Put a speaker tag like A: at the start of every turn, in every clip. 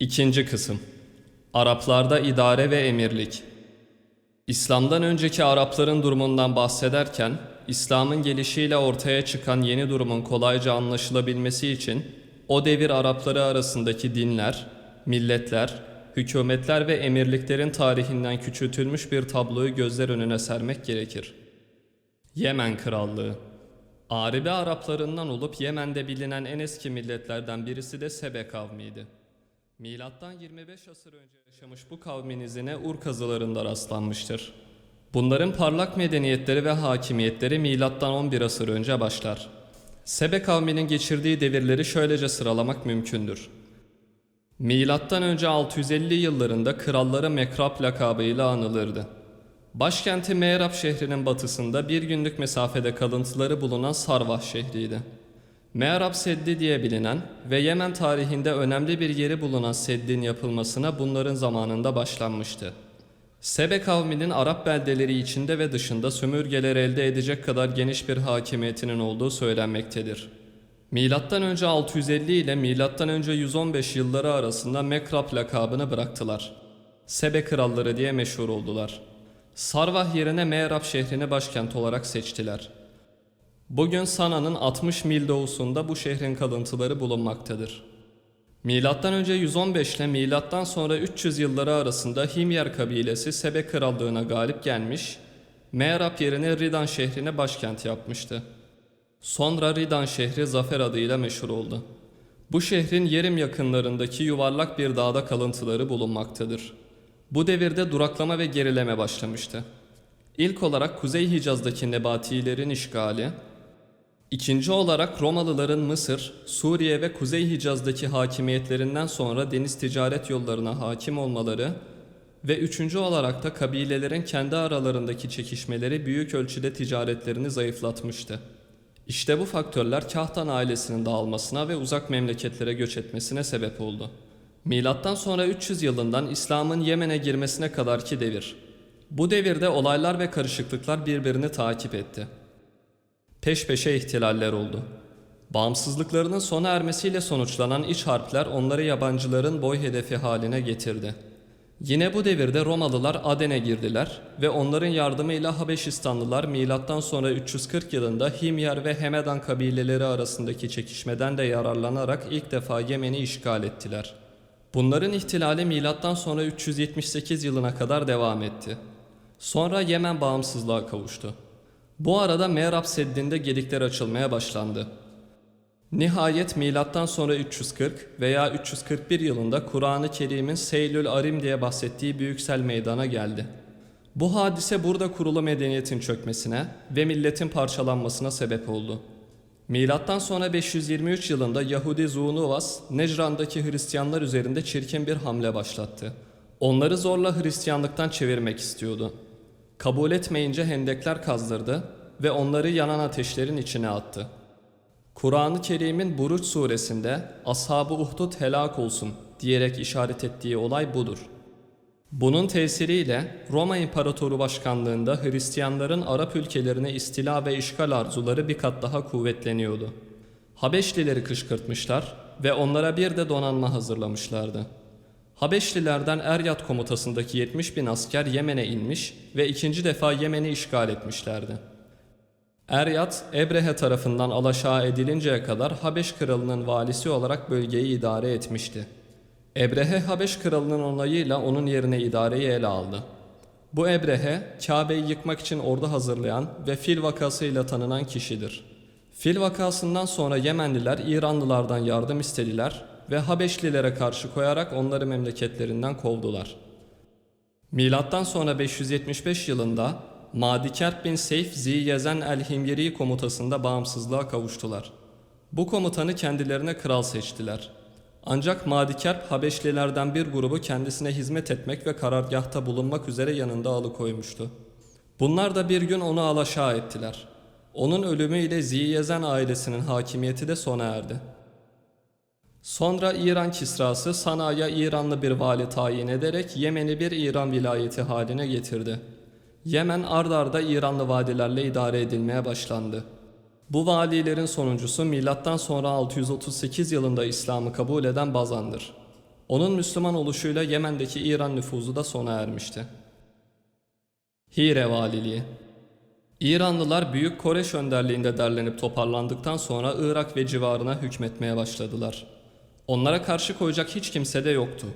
A: İkinci kısım Araplarda idare ve emirlik İslam'dan önceki Arapların durumundan bahsederken, İslam'ın gelişiyle ortaya çıkan yeni durumun kolayca anlaşılabilmesi için o devir Arapları arasındaki dinler, milletler, hükümetler ve emirliklerin tarihinden küçültülmüş bir tabloyu gözler önüne sermek gerekir. Yemen Krallığı Aribi Araplarından olup Yemen'de bilinen en eski milletlerden birisi de Sebe kavmiydi. Milattan 25 asır önce yaşamış bu kavmin izine Ur kazılarında rastlanmıştır. Bunların parlak medeniyetleri ve hakimiyetleri milattan 11 asır önce başlar. Sebe kavminin geçirdiği devirleri şöylece sıralamak mümkündür. Milattan önce 650 yıllarında kralları Mekrap lakabıyla anılırdı. Başkenti Meyrap şehrinin batısında bir günlük mesafede kalıntıları bulunan Sarvah şehriydi. Mehrab Seddi diye bilinen ve Yemen tarihinde önemli bir yeri bulunan seddin yapılmasına bunların zamanında başlanmıştı. Sebe kavminin Arap beldeleri içinde ve dışında sömürgeler elde edecek kadar geniş bir hakimiyetinin olduğu söylenmektedir. Milattan önce 650 ile milattan önce 115 yılları arasında Mekrap lakabını bıraktılar. Sebe kralları diye meşhur oldular. Sarvah yerine Mehrab şehrini başkent olarak seçtiler. Bugün Sana'nın 60 mil doğusunda bu şehrin kalıntıları bulunmaktadır. Milattan önce 115 ile milattan sonra 300 yılları arasında Himyar kabilesi Sebe krallığına galip gelmiş, Mehrab yerine Ridan şehrine başkent yapmıştı. Sonra Ridan şehri Zafer adıyla meşhur oldu. Bu şehrin Yerim yakınlarındaki yuvarlak bir dağda kalıntıları bulunmaktadır. Bu devirde duraklama ve gerileme başlamıştı. İlk olarak Kuzey Hicaz'daki Nebatilerin işgali, İkinci olarak Romalıların Mısır, Suriye ve Kuzey Hicaz'daki hakimiyetlerinden sonra deniz ticaret yollarına hakim olmaları ve üçüncü olarak da kabilelerin kendi aralarındaki çekişmeleri büyük ölçüde ticaretlerini zayıflatmıştı. İşte bu faktörler Kahtan ailesinin dağılmasına ve uzak memleketlere göç etmesine sebep oldu. Milattan sonra 300 yılından İslam'ın Yemen'e girmesine kadarki devir. Bu devirde olaylar ve karışıklıklar birbirini takip etti. Peş peşe ihtilaller oldu. Bağımsızlıklarının sona ermesiyle sonuçlanan iç harpler onları yabancıların boy hedefi haline getirdi. Yine bu devirde Romalılar Aden'e girdiler ve onların yardımıyla Habeşistanlılar milattan sonra 340 yılında Himyar ve Hemedan kabileleri arasındaki çekişmeden de yararlanarak ilk defa Yemen'i işgal ettiler. Bunların ihtilali milattan sonra 378 yılına kadar devam etti. Sonra Yemen bağımsızlığa kavuştu. Bu arada Mehrab Seddi'nde gedikler açılmaya başlandı. Nihayet milattan sonra 340 veya 341 yılında Kur'an-ı Kerim'in Seylül Arim diye bahsettiği büyüksel meydana geldi. Bu hadise burada kurulu medeniyetin çökmesine ve milletin parçalanmasına sebep oldu. Milattan sonra 523 yılında Yahudi Zunuvas, Necran'daki Hristiyanlar üzerinde çirkin bir hamle başlattı. Onları zorla Hristiyanlıktan çevirmek istiyordu. Kabul etmeyince hendekler kazdırdı ve onları yanan ateşlerin içine attı. Kur'an-ı Kerim'in Buruç suresinde Ashab-ı Uhdud helak olsun diyerek işaret ettiği olay budur. Bunun tesiriyle Roma İmparatoru Başkanlığında Hristiyanların Arap ülkelerine istila ve işgal arzuları bir kat daha kuvvetleniyordu. Habeşlileri kışkırtmışlar ve onlara bir de donanma hazırlamışlardı. Habeşlilerden Eryat komutasındaki 70 bin asker Yemen'e inmiş ve ikinci defa Yemen'i işgal etmişlerdi. Eryat, Ebrehe tarafından alaşağı edilinceye kadar Habeş kralının valisi olarak bölgeyi idare etmişti. Ebrehe Habeş kralının onayıyla onun yerine idareyi ele aldı. Bu Ebrehe, Kabe'yi yıkmak için ordu hazırlayan ve fil vakasıyla tanınan kişidir. Fil vakasından sonra Yemenliler İranlılardan yardım istediler ve Habeşlilere karşı koyarak onları memleketlerinden kovdular. Milattan sonra 575 yılında Madiker bin Seyf Ziyezen el-Himyeri komutasında bağımsızlığa kavuştular. Bu komutanı kendilerine kral seçtiler. Ancak Madikerp Habeşlilerden bir grubu kendisine hizmet etmek ve karargahta bulunmak üzere yanında alıkoymuştu. Bunlar da bir gün onu alaşağı ettiler. Onun ölümüyle Ziyezen ailesinin hakimiyeti de sona erdi. Sonra İran Kisrası Sana'ya İranlı bir vali tayin ederek Yemen'i bir İran vilayeti haline getirdi. Yemen ard arda İranlı vadilerle idare edilmeye başlandı. Bu valilerin sonuncusu milattan sonra 638 yılında İslam'ı kabul eden Bazan'dır. Onun Müslüman oluşuyla Yemen'deki İran nüfuzu da sona ermişti. Hire Valiliği İranlılar Büyük Koreş önderliğinde derlenip toparlandıktan sonra Irak ve civarına hükmetmeye başladılar. Onlara karşı koyacak hiç kimse de yoktu.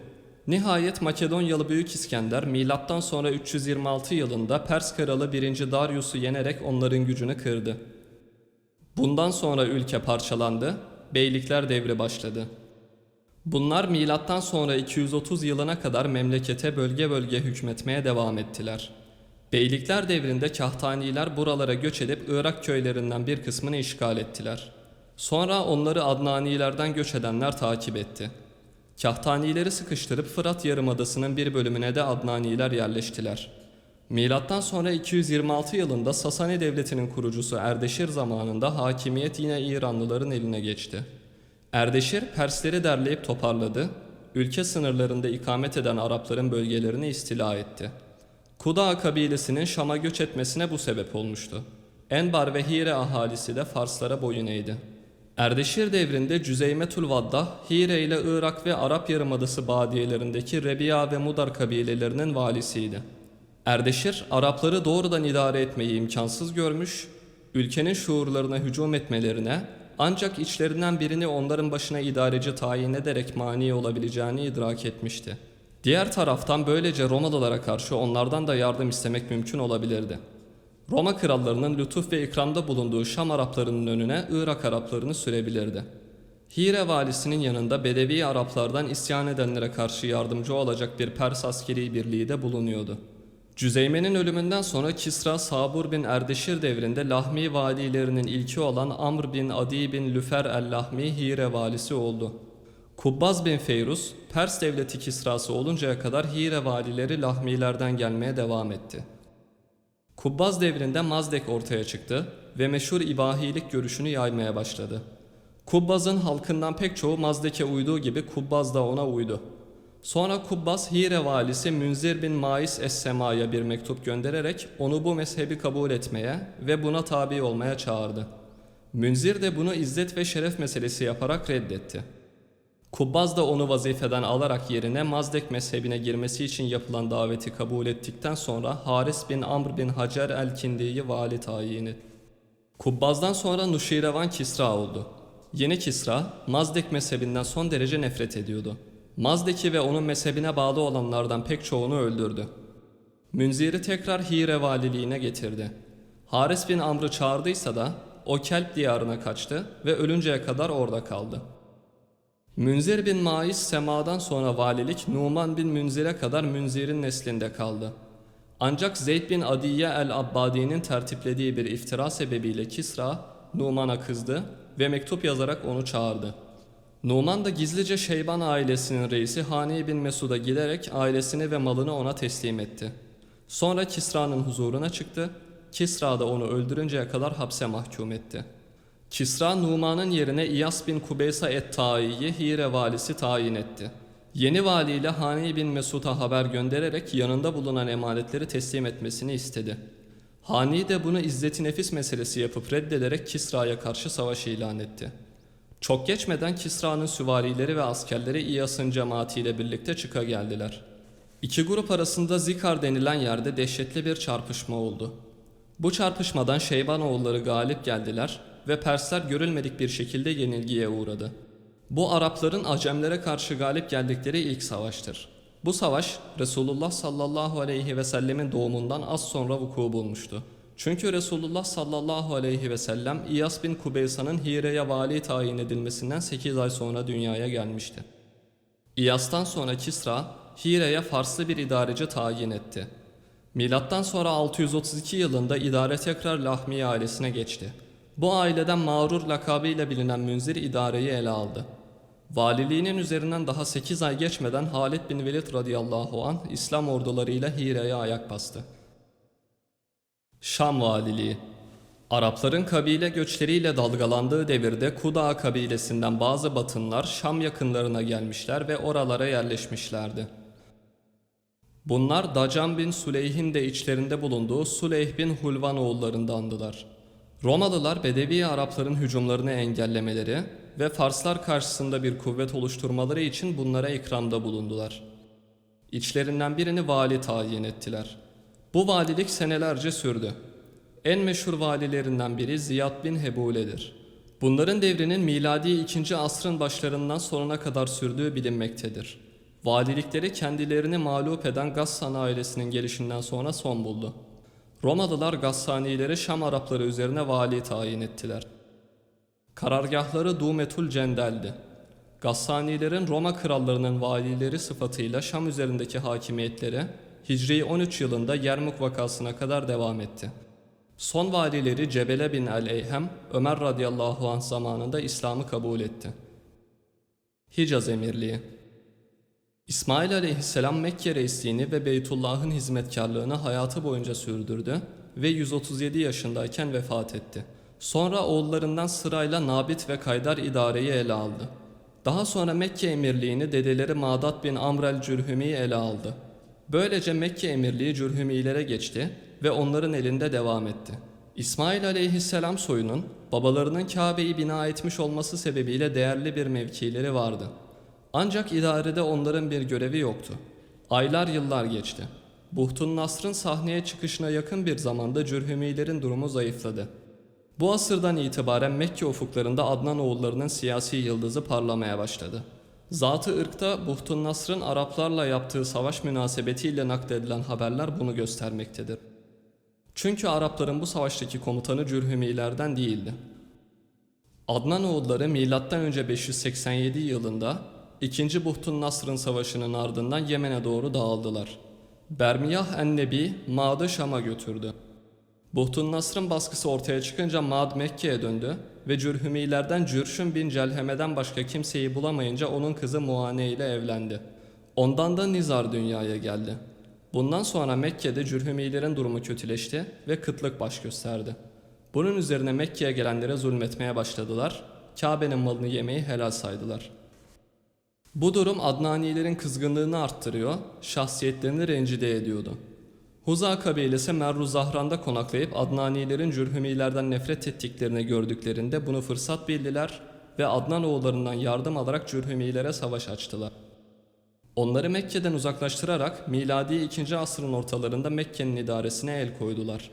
A: Nihayet Makedonyalı Büyük İskender milattan sonra 326 yılında Pers kralı 1. Darius'u yenerek onların gücünü kırdı. Bundan sonra ülke parçalandı, beylikler devri başladı. Bunlar milattan sonra 230 yılına kadar memlekete bölge bölge hükmetmeye devam ettiler. Beylikler devrinde Kahtaniler buralara göç edip Irak köylerinden bir kısmını işgal ettiler. Sonra onları Adnanilerden göç edenler takip etti. Kahtanileri sıkıştırıp Fırat Yarımadası'nın bir bölümüne de Adnaniler yerleştiler. Milattan sonra 226 yılında Sasani Devleti'nin kurucusu Erdeşir zamanında hakimiyet yine İranlıların eline geçti. Erdeşir Persleri derleyip toparladı, ülke sınırlarında ikamet eden Arapların bölgelerini istila etti. Kuda kabilesinin Şam'a göç etmesine bu sebep olmuştu. Enbar ve Hire ahalisi de Farslara boyun eğdi. Erdeşir devrinde Cüzeymetül Vaddah, Hire ile Irak ve Arap Yarımadası badiyelerindeki Rebiya ve Mudar kabilelerinin valisiydi. Erdeşir, Arapları doğrudan idare etmeyi imkansız görmüş, ülkenin şuurlarına hücum etmelerine, ancak içlerinden birini onların başına idareci tayin ederek mani olabileceğini idrak etmişti. Diğer taraftan böylece Romalılara karşı onlardan da yardım istemek mümkün olabilirdi. Roma krallarının lütuf ve ikramda bulunduğu Şam Araplarının önüne Irak Araplarını sürebilirdi. Hire valisinin yanında Bedevi Araplardan isyan edenlere karşı yardımcı olacak bir Pers askeri birliği de bulunuyordu. Cüzeyme'nin ölümünden sonra Kisra Sabur bin Erdeşir devrinde Lahmi valilerinin ilki olan Amr bin Adi bin Lüfer el-Lahmi Hire valisi oldu. Kubbaz bin Feyruz, Pers devleti Kisrası oluncaya kadar Hire valileri Lahmilerden gelmeye devam etti. Kubbaz devrinde Mazdek ortaya çıktı ve meşhur ibahilik görüşünü yaymaya başladı. Kubbaz'ın halkından pek çoğu Mazdek'e uyduğu gibi Kubbaz da ona uydu. Sonra Kubbaz Hire valisi Münzir bin Mais Es-Sema'ya bir mektup göndererek onu bu mezhebi kabul etmeye ve buna tabi olmaya çağırdı. Münzir de bunu izzet ve şeref meselesi yaparak reddetti. Kubbaz da onu vazifeden alarak yerine Mazdek mezhebine girmesi için yapılan daveti kabul ettikten sonra Haris bin Amr bin Hacer el-Kindi'yi vali tayin etti. Kubbaz'dan sonra Nuşirevan Kisra oldu. Yeni Kisra, Mazdek mezhebinden son derece nefret ediyordu. Mazdeki ve onun mezhebine bağlı olanlardan pek çoğunu öldürdü. Münzir'i tekrar Hire valiliğine getirdi. Haris bin Amr'ı çağırdıysa da o Kelp diyarına kaçtı ve ölünceye kadar orada kaldı. Münzir bin Mais semadan sonra valilik Numan bin Münzir'e kadar Münzir'in neslinde kaldı. Ancak Zeyd bin Adiye el-Abbadi'nin tertiplediği bir iftira sebebiyle Kisra Numan'a kızdı ve mektup yazarak onu çağırdı. Numan da gizlice Şeyban ailesinin reisi Hani bin Mesud'a giderek ailesini ve malını ona teslim etti. Sonra Kisra'nın huzuruna çıktı. Kisra da onu öldürünceye kadar hapse mahkum etti. Kisra Numan'ın yerine İyas bin Kubeysa et-Tai'yi Hire valisi tayin etti. Yeni valiyle Hani bin Mesud'a haber göndererek yanında bulunan emanetleri teslim etmesini istedi. Hani de bunu izzeti nefis meselesi yapıp reddederek Kisra'ya karşı savaş ilan etti. Çok geçmeden Kisra'nın süvarileri ve askerleri İyas'ın cemaatiyle birlikte çıka geldiler. İki grup arasında Zikar denilen yerde dehşetli bir çarpışma oldu. Bu çarpışmadan Şeybanoğulları galip geldiler ve Persler görülmedik bir şekilde yenilgiye uğradı. Bu Arapların Acemlere karşı galip geldikleri ilk savaştır. Bu savaş Resulullah sallallahu aleyhi ve sellemin doğumundan az sonra vuku bulmuştu. Çünkü Resulullah sallallahu aleyhi ve sellem İyas bin Kubeysa'nın Hire'ye vali tayin edilmesinden 8 ay sonra dünyaya gelmişti. İyas'tan sonra Kisra, Hire'ye Farslı bir idareci tayin etti. Milattan sonra 632 yılında idare tekrar Lahmi ailesine geçti. Bu aileden mağrur lakabıyla bilinen Münzir idareyi ele aldı. Valiliğinin üzerinden daha 8 ay geçmeden Halid bin Velid radıyallahu an İslam ordularıyla Hire'ye ayak bastı. Şam Valiliği Arapların kabile göçleriyle dalgalandığı devirde Kuda kabilesinden bazı batınlar Şam yakınlarına gelmişler ve oralara yerleşmişlerdi. Bunlar Dacan bin Süleyh'in de içlerinde bulunduğu Süleyh bin Hulvan oğullarındandılar. Romalılar Bedevi Arapların hücumlarını engellemeleri, ve Farslar karşısında bir kuvvet oluşturmaları için bunlara ikramda bulundular. İçlerinden birini vali tayin ettiler. Bu valilik senelerce sürdü. En meşhur valilerinden biri Ziyad bin Hebule'dir. Bunların devrinin miladi 2. asrın başlarından sonuna kadar sürdüğü bilinmektedir. Valilikleri kendilerini mağlup eden Gassan ailesinin gelişinden sonra son buldu. Romalılar Gassanileri Şam Arapları üzerine vali tayin ettiler. Karargahları Dumetul Cendel'di. Gassanilerin Roma krallarının valileri sıfatıyla Şam üzerindeki hakimiyetleri Hicri 13 yılında Yermuk vakasına kadar devam etti. Son valileri Cebele bin el-Eyhem, Ömer radıyallahu anh zamanında İslam'ı kabul etti. Hicaz Emirliği İsmail aleyhisselam Mekke reisliğini ve Beytullah'ın hizmetkarlığını hayatı boyunca sürdürdü ve 137 yaşındayken vefat etti. Sonra oğullarından sırayla Nabit ve Kaydar idareyi ele aldı. Daha sonra Mekke emirliğini dedeleri Madat bin Amr el-Cürhümi ele aldı. Böylece Mekke emirliği Cürhümilere geçti ve onların elinde devam etti. İsmail aleyhisselam soyunun babalarının Kabe'yi bina etmiş olması sebebiyle değerli bir mevkileri vardı. Ancak idarede onların bir görevi yoktu. Aylar yıllar geçti. Buhtun Nasr'ın sahneye çıkışına yakın bir zamanda Cürhümilerin durumu zayıfladı. Bu asırdan itibaren Mekke ufuklarında Adnan oğullarının siyasi yıldızı parlamaya başladı. Zatı ırkta Buhtun Nasr'ın Araplarla yaptığı savaş münasebetiyle nakledilen haberler bunu göstermektedir. Çünkü Arapların bu savaştaki komutanı Cürhümilerden değildi. Adnan oğulları M.Ö. 587 yılında 2. Buhtun Nasr'ın savaşının ardından Yemen'e doğru dağıldılar. Bermiyah en-Nebi Ma'dı Şam'a götürdü. Buhtun Nasr'ın baskısı ortaya çıkınca Ma'd Mekke'ye döndü ve Cürhümilerden Cürşüm bin Celheme'den başka kimseyi bulamayınca onun kızı Muane ile evlendi. Ondan da Nizar dünyaya geldi. Bundan sonra Mekke'de Cürhümilerin durumu kötüleşti ve kıtlık baş gösterdi. Bunun üzerine Mekke'ye gelenlere zulmetmeye başladılar, Kabe'nin malını yemeyi helal saydılar. Bu durum Adnanilerin kızgınlığını arttırıyor, şahsiyetlerini rencide ediyordu. Huza kabilesi Merru Zahran'da konaklayıp Adnanilerin Cürhümilerden nefret ettiklerini gördüklerinde bunu fırsat bildiler ve Adnan oğullarından yardım alarak Cürhümilere savaş açtılar. Onları Mekke'den uzaklaştırarak miladi 2. asrın ortalarında Mekke'nin idaresine el koydular.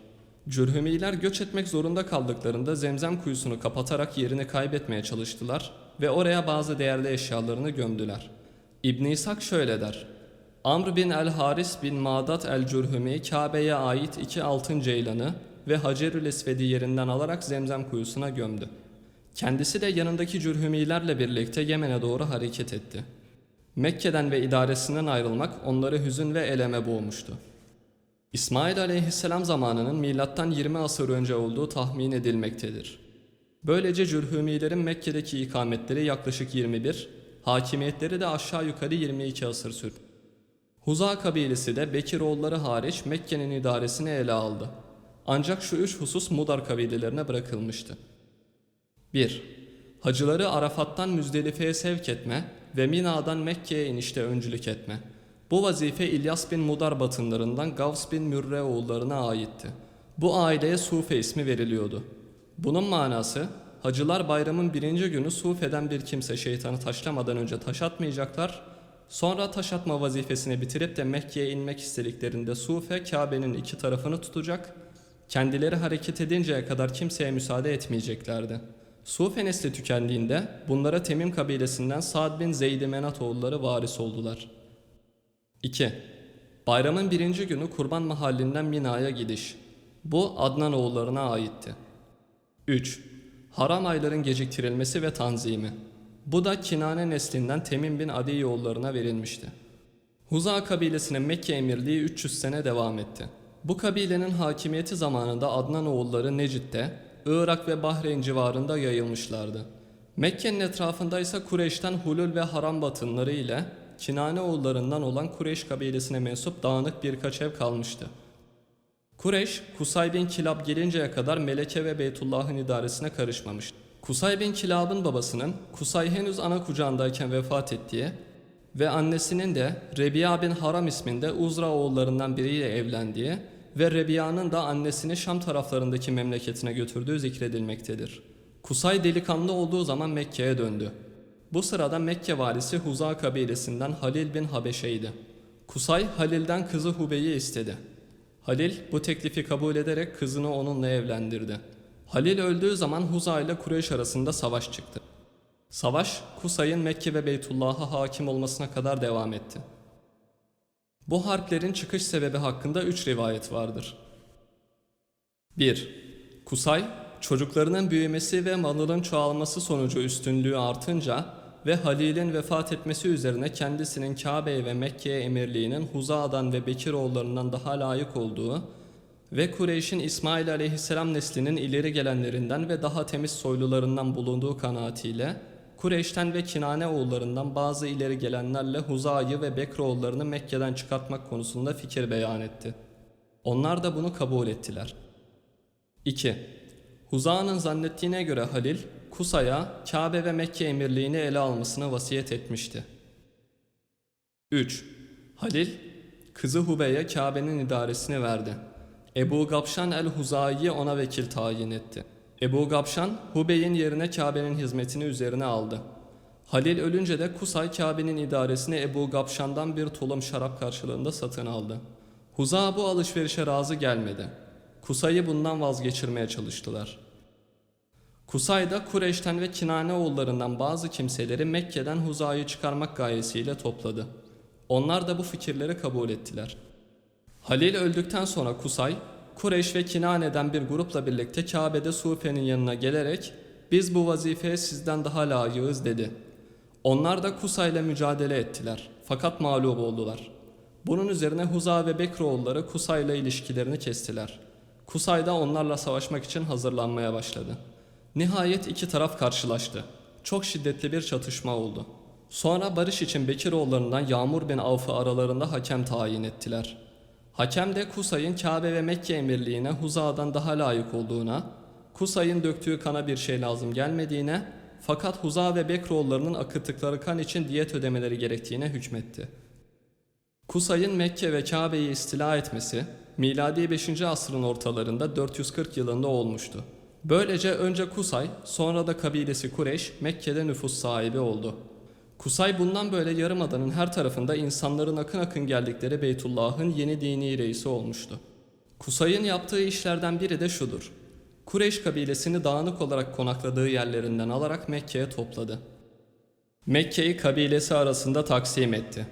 A: Cürhümiler göç etmek zorunda kaldıklarında Zemzem kuyusunu kapatarak yerini kaybetmeye çalıştılar ve oraya bazı değerli eşyalarını gömdüler. İbn İshak şöyle der. Amr bin el-Haris bin Madat el-Cürhümi Kabe'ye ait iki altın ceylanı ve Hacerül Esved'i yerinden alarak Zemzem kuyusuna gömdü. Kendisi de yanındaki Cürhümilerle birlikte Yemen'e doğru hareket etti. Mekke'den ve idaresinden ayrılmak onları hüzün ve eleme boğmuştu. İsmail aleyhisselam zamanının milattan 20 asır önce olduğu tahmin edilmektedir. Böylece Cürhümilerin Mekke'deki ikametleri yaklaşık 21, hakimiyetleri de aşağı yukarı 22 asır sürdü. Huza kabilesi de Bekiroğulları hariç Mekke'nin idaresini ele aldı. Ancak şu üç husus Mudar kabilelerine bırakılmıştı. 1. Hacıları Arafat'tan Müzdelife'ye sevk etme ve Mina'dan Mekke'ye inişte öncülük etme. Bu vazife İlyas bin Mudar batınlarından Gavs bin Mürre oğullarına aitti. Bu aileye Sufe ismi veriliyordu. Bunun manası hacılar bayramın birinci günü Sufe'den bir kimse şeytanı taşlamadan önce taş atmayacaklar, sonra taş atma vazifesini bitirip de Mekke'ye inmek istediklerinde Sufe Kabe'nin iki tarafını tutacak, kendileri hareket edinceye kadar kimseye müsaade etmeyeceklerdi. Sufe nesli tükendiğinde bunlara Temim kabilesinden Sa'd bin Zeyd-i Menat oğulları varis oldular. 2. Bayramın birinci günü kurban mahallinden Mina'ya gidiş. Bu Adnan oğullarına aitti. 3. Haram ayların geciktirilmesi ve tanzimi. Bu da Kinane neslinden Temim bin Adi oğullarına verilmişti. Huza kabilesinin Mekke emirliği 300 sene devam etti. Bu kabilenin hakimiyeti zamanında Adnan oğulları Necid'de, Irak ve Bahreyn civarında yayılmışlardı. Mekke'nin etrafında ise Kureyş'ten Hulul ve Haram batınları ile Kinane oğullarından olan Kureyş kabilesine mensup dağınık birkaç ev kalmıştı. Kureyş, Kusay bin Kilab gelinceye kadar Meleke ve Beytullah'ın idaresine karışmamış. Kusay bin Kilab'ın babasının Kusay henüz ana kucağındayken vefat ettiği ve annesinin de Rebiya bin Haram isminde Uzra oğullarından biriyle evlendiği ve Rebiya'nın da annesini Şam taraflarındaki memleketine götürdüğü zikredilmektedir. Kusay delikanlı olduğu zaman Mekke'ye döndü. Bu sırada Mekke valisi Huza kabilesinden Halil bin Habeşe'ydi. Kusay Halil'den kızı Hube'yi istedi. Halil bu teklifi kabul ederek kızını onunla evlendirdi. Halil öldüğü zaman Huza ile Kureyş arasında savaş çıktı. Savaş Kusay'ın Mekke ve Beytullah'a hakim olmasına kadar devam etti. Bu harplerin çıkış sebebi hakkında üç rivayet vardır. 1. Kusay, çocuklarının büyümesi ve malının çoğalması sonucu üstünlüğü artınca ve Halil'in vefat etmesi üzerine kendisinin Kabe'ye ve Mekke'ye emirliğinin Huza'dan ve Bekiroğullarından daha layık olduğu ve Kureyş'in İsmail aleyhisselam neslinin ileri gelenlerinden ve daha temiz soylularından bulunduğu kanaatiyle Kureyş'ten ve Kinane oğullarından bazı ileri gelenlerle Huza'yı ve Bekroğullarını Mekke'den çıkartmak konusunda fikir beyan etti. Onlar da bunu kabul ettiler. 2. Huza'nın zannettiğine göre Halil, Kusa'ya Kabe ve Mekke emirliğini ele almasını vasiyet etmişti. 3. Halil, kızı Hube'ye Kabe'nin idaresini verdi. Ebu Gapşan el-Huzayi'yi ona vekil tayin etti. Ebu Gapşan, Hubey'in yerine Kabe'nin hizmetini üzerine aldı. Halil ölünce de Kusay Kabe'nin idaresini Ebu Gapşan'dan bir tulum şarap karşılığında satın aldı. Huza bu alışverişe razı gelmedi. Kusay'ı bundan vazgeçirmeye çalıştılar. Kusay da Kureyş'ten ve Kinane oğullarından bazı kimseleri Mekke'den Huza'yı çıkarmak gayesiyle topladı. Onlar da bu fikirleri kabul ettiler. Halil öldükten sonra Kusay, Kureyş ve Kinane'den bir grupla birlikte Kabe'de Sufe'nin yanına gelerek biz bu vazifeye sizden daha layığız dedi. Onlar da Kusay'la mücadele ettiler fakat mağlup oldular. Bunun üzerine Huza ve Bekroğulları Kusay'la ilişkilerini kestiler. Kusay da onlarla savaşmak için hazırlanmaya başladı. Nihayet iki taraf karşılaştı. Çok şiddetli bir çatışma oldu. Sonra barış için Bekiroğullarından Yağmur bin Avf'ı aralarında hakem tayin ettiler. Hakem de Kusay'ın Kabe ve Mekke emirliğine Huza'dan daha layık olduğuna, Kusay'ın döktüğü kana bir şey lazım gelmediğine, fakat Huza ve Bekroğullarının akıttıkları kan için diyet ödemeleri gerektiğine hükmetti. Kusay'ın Mekke ve Kabe'yi istila etmesi, miladi 5. asrın ortalarında 440 yılında olmuştu. Böylece önce Kusay, sonra da kabilesi Kureyş Mekke'de nüfus sahibi oldu. Kusay bundan böyle Yarımada'nın her tarafında insanların akın akın geldikleri Beytullah'ın yeni dini reisi olmuştu. Kusay'ın yaptığı işlerden biri de şudur. Kureyş kabilesini dağınık olarak konakladığı yerlerinden alarak Mekke'ye topladı. Mekke'yi kabilesi arasında taksim etti.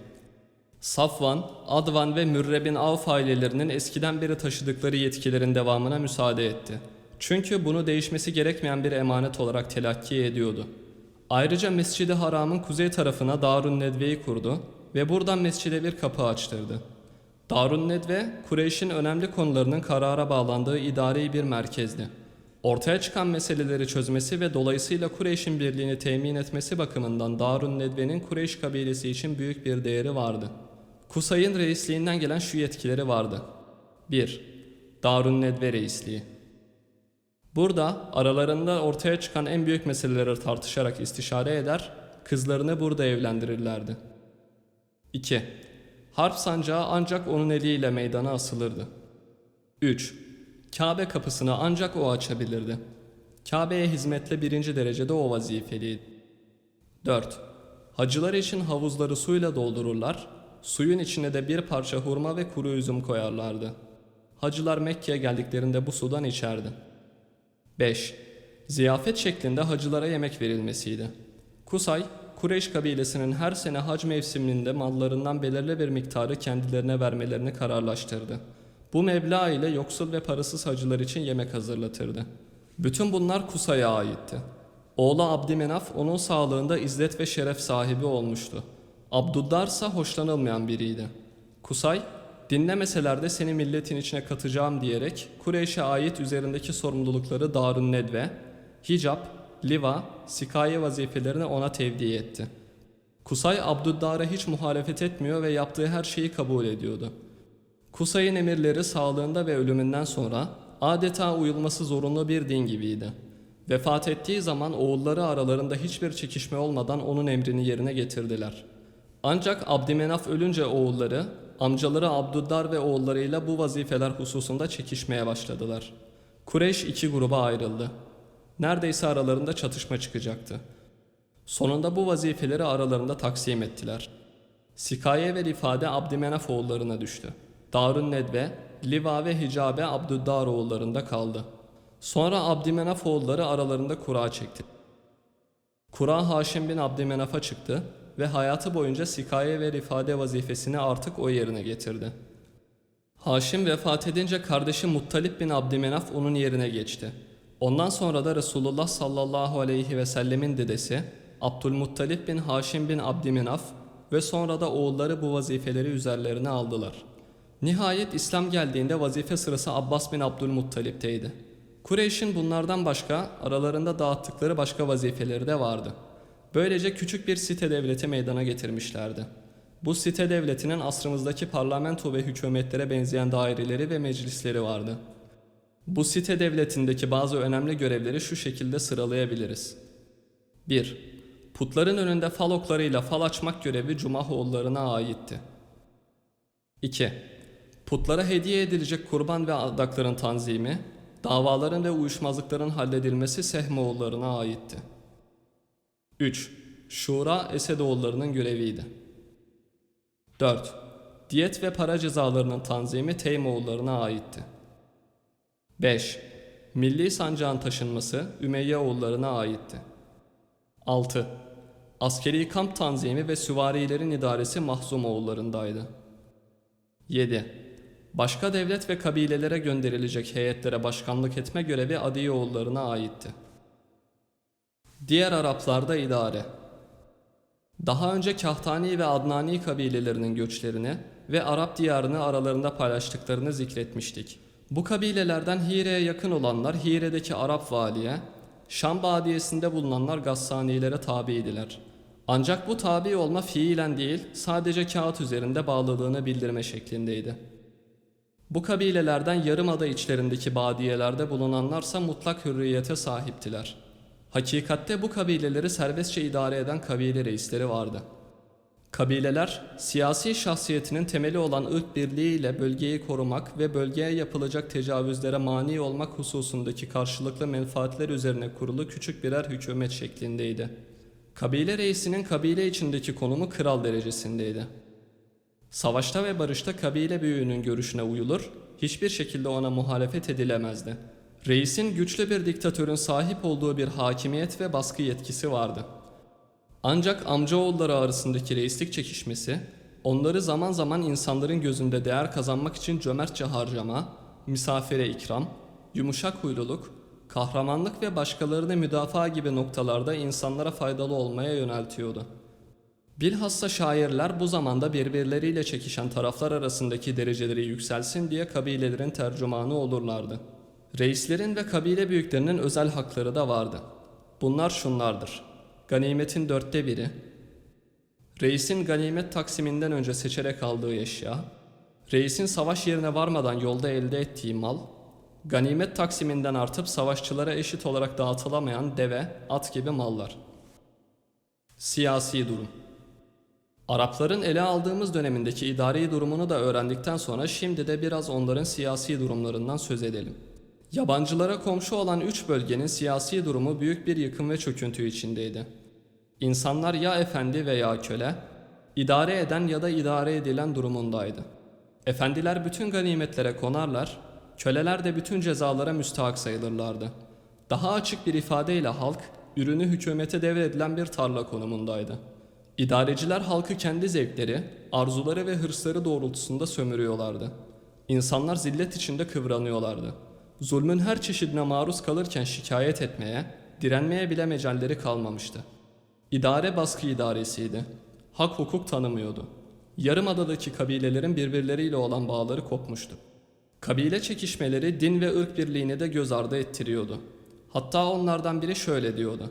A: Safvan, Advan ve Mürre bin Avf ailelerinin eskiden beri taşıdıkları yetkilerin devamına müsaade etti. Çünkü bunu değişmesi gerekmeyen bir emanet olarak telakki ediyordu. Ayrıca Mescid-i Haram'ın kuzey tarafına Darun Nedve'yi kurdu ve buradan mescide bir kapı açtırdı. Darun Nedve, Kureyş'in önemli konularının karara bağlandığı idari bir merkezdi. Ortaya çıkan meseleleri çözmesi ve dolayısıyla Kureyş'in birliğini temin etmesi bakımından Darun Nedve'nin Kureyş kabilesi için büyük bir değeri vardı. Kusay'ın reisliğinden gelen şu yetkileri vardı. 1. Darun Nedve reisliği. Burada aralarında ortaya çıkan en büyük meseleleri tartışarak istişare eder, kızlarını burada evlendirirlerdi. 2. Harp sancağı ancak onun eliyle meydana asılırdı. 3. Kabe kapısını ancak o açabilirdi. Kabe'ye hizmetle birinci derecede o vazifeliydi. 4. Hacılar için havuzları suyla doldururlar, suyun içine de bir parça hurma ve kuru üzüm koyarlardı. Hacılar Mekke'ye geldiklerinde bu sudan içerdi. 5. Ziyafet şeklinde hacılara yemek verilmesiydi. Kusay, Kureyş kabilesinin her sene hac mevsiminde mallarından belirli bir miktarı kendilerine vermelerini kararlaştırdı. Bu meblağ ile yoksul ve parasız hacılar için yemek hazırlatırdı. Bütün bunlar Kusay'a aitti. Oğlu Abdümenaf onun sağlığında izzet ve şeref sahibi olmuştu. Abduddar ise hoşlanılmayan biriydi. Kusay, dinlemeseler de seni milletin içine katacağım diyerek Kureyş'e ait üzerindeki sorumlulukları Darun Nedve, Hicap, Liva, Sikaye vazifelerini ona tevdi etti. Kusay Abdüddar'a hiç muhalefet etmiyor ve yaptığı her şeyi kabul ediyordu. Kusay'ın emirleri sağlığında ve ölümünden sonra adeta uyulması zorunlu bir din gibiydi. Vefat ettiği zaman oğulları aralarında hiçbir çekişme olmadan onun emrini yerine getirdiler. Ancak Abdümenaf ölünce oğulları, amcaları Abdüddar ve oğullarıyla bu vazifeler hususunda çekişmeye başladılar. Kureyş iki gruba ayrıldı. Neredeyse aralarında çatışma çıkacaktı. Sonunda bu vazifeleri aralarında taksim ettiler. Sikaye ve Rifade Abdümenaf oğullarına düştü. Darun Nedve, Liva ve Hicabe Abdüddar oğullarında kaldı. Sonra Abdümenaf oğulları aralarında kura çekti. Kura Haşim bin Abdümenaf'a çıktı ve hayatı boyunca Sikaye ve Rifade vazifesini artık o yerine getirdi. Haşim vefat edince kardeşi Muttalip bin Abdümenaf onun yerine geçti. Ondan sonra da Resulullah sallallahu aleyhi ve sellemin dedesi Abdülmuttalip bin Haşim bin Abdümenaf ve sonra da oğulları bu vazifeleri üzerlerine aldılar. Nihayet İslam geldiğinde vazife sırası Abbas bin Abdülmuttalip'teydi. Kureyş'in bunlardan başka aralarında dağıttıkları başka vazifeleri de vardı. Böylece küçük bir site devleti meydana getirmişlerdi. Bu site devletinin asrımızdaki parlamento ve hükümetlere benzeyen daireleri ve meclisleri vardı. Bu site devletindeki bazı önemli görevleri şu şekilde sıralayabiliriz. 1. Putların önünde fal oklarıyla fal açmak görevi Cumahoğullarına aitti. 2. Putlara hediye edilecek kurban ve adakların tanzimi, davaların ve uyuşmazlıkların halledilmesi Sehmoğullarına aitti. 3. Şura Esedoğullarının göreviydi. 4. Diyet ve para cezalarının tanzimi Teymoğullarına aitti. 5. Milli sancağın taşınması Ümeyye oğullarına aitti. 6. Askeri kamp tanzimi ve süvarilerin idaresi Mahzum oğullarındaydı. 7. Başka devlet ve kabilelere gönderilecek heyetlere başkanlık etme görevi Adiye oğullarına aitti. Diğer Araplarda idare Daha önce Kahtani ve Adnani kabilelerinin göçlerini ve Arap diyarını aralarında paylaştıklarını zikretmiştik. Bu kabilelerden Hire'ye yakın olanlar Hire'deki Arap valiye, Şam badiyesinde bulunanlar Gassanilere tabiydiler. Ancak bu tabi olma fiilen değil, sadece kağıt üzerinde bağlılığını bildirme şeklindeydi. Bu kabilelerden yarımada içlerindeki badiyelerde bulunanlarsa mutlak hürriyete sahiptiler. Hakikatte bu kabileleri serbestçe idare eden kabile reisleri vardı. Kabileler, siyasi şahsiyetinin temeli olan ırk birliğiyle bölgeyi korumak ve bölgeye yapılacak tecavüzlere mani olmak hususundaki karşılıklı menfaatler üzerine kurulu küçük birer hükümet şeklindeydi. Kabile reisinin kabile içindeki konumu kral derecesindeydi. Savaşta ve barışta kabile büyüğünün görüşüne uyulur, hiçbir şekilde ona muhalefet edilemezdi. Reisin güçlü bir diktatörün sahip olduğu bir hakimiyet ve baskı yetkisi vardı. Ancak amcaoğulları arasındaki reislik çekişmesi, onları zaman zaman insanların gözünde değer kazanmak için cömertçe harcama, misafire ikram, yumuşak huyluluk, kahramanlık ve başkalarını müdafaa gibi noktalarda insanlara faydalı olmaya yöneltiyordu. Bilhassa şairler bu zamanda birbirleriyle çekişen taraflar arasındaki dereceleri yükselsin diye kabilelerin tercümanı olurlardı. Reislerin ve kabile büyüklerinin özel hakları da vardı. Bunlar şunlardır. Ganimetin dörtte biri, reisin ganimet taksiminden önce seçerek aldığı eşya, reisin savaş yerine varmadan yolda elde ettiği mal, ganimet taksiminden artıp savaşçılara eşit olarak dağıtılamayan deve, at gibi mallar. Siyasi durum Arapların ele aldığımız dönemindeki idari durumunu da öğrendikten sonra şimdi de biraz onların siyasi durumlarından söz edelim. Yabancılara komşu olan üç bölgenin siyasi durumu büyük bir yıkım ve çöküntü içindeydi. İnsanlar ya efendi veya köle, idare eden ya da idare edilen durumundaydı. Efendiler bütün ganimetlere konarlar, köleler de bütün cezalara müstahak sayılırlardı. Daha açık bir ifadeyle halk, ürünü hükümete devredilen bir tarla konumundaydı. İdareciler halkı kendi zevkleri, arzuları ve hırsları doğrultusunda sömürüyorlardı. İnsanlar zillet içinde kıvranıyorlardı. Zulmün her çeşidine maruz kalırken şikayet etmeye, direnmeye bile mecalleri kalmamıştı. İdare baskı idaresiydi. Hak hukuk tanımıyordu. Yarımadadaki kabilelerin birbirleriyle olan bağları kopmuştu. Kabile çekişmeleri din ve ırk birliğini de göz ardı ettiriyordu. Hatta onlardan biri şöyle diyordu.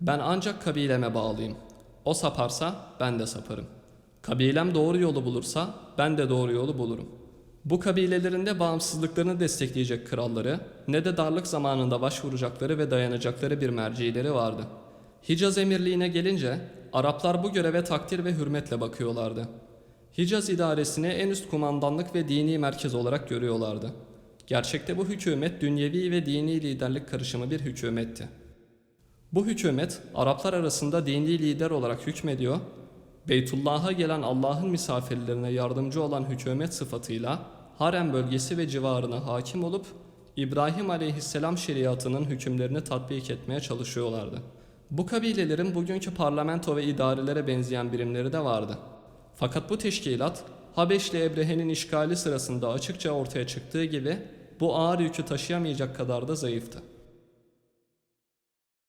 A: Ben ancak kabileme bağlıyım. O saparsa ben de saparım. Kabilem doğru yolu bulursa ben de doğru yolu bulurum. Bu kabilelerinde bağımsızlıklarını destekleyecek kralları ne de darlık zamanında başvuracakları ve dayanacakları bir mercileri vardı. Hicaz emirliğine gelince Araplar bu göreve takdir ve hürmetle bakıyorlardı. Hicaz idaresini en üst kumandanlık ve dini merkez olarak görüyorlardı. Gerçekte bu hükümet dünyevi ve dini liderlik karışımı bir hükümetti. Bu hükümet Araplar arasında dini lider olarak hükmediyor, Beytullah'a gelen Allah'ın misafirlerine yardımcı olan hükümet sıfatıyla Harem bölgesi ve civarına hakim olup İbrahim aleyhisselam şeriatının hükümlerini tatbik etmeye çalışıyorlardı. Bu kabilelerin bugünkü parlamento ve idarelere benzeyen birimleri de vardı. Fakat bu teşkilat Habeşli Ebrehe'nin işgali sırasında açıkça ortaya çıktığı gibi bu ağır yükü taşıyamayacak kadar da zayıftı.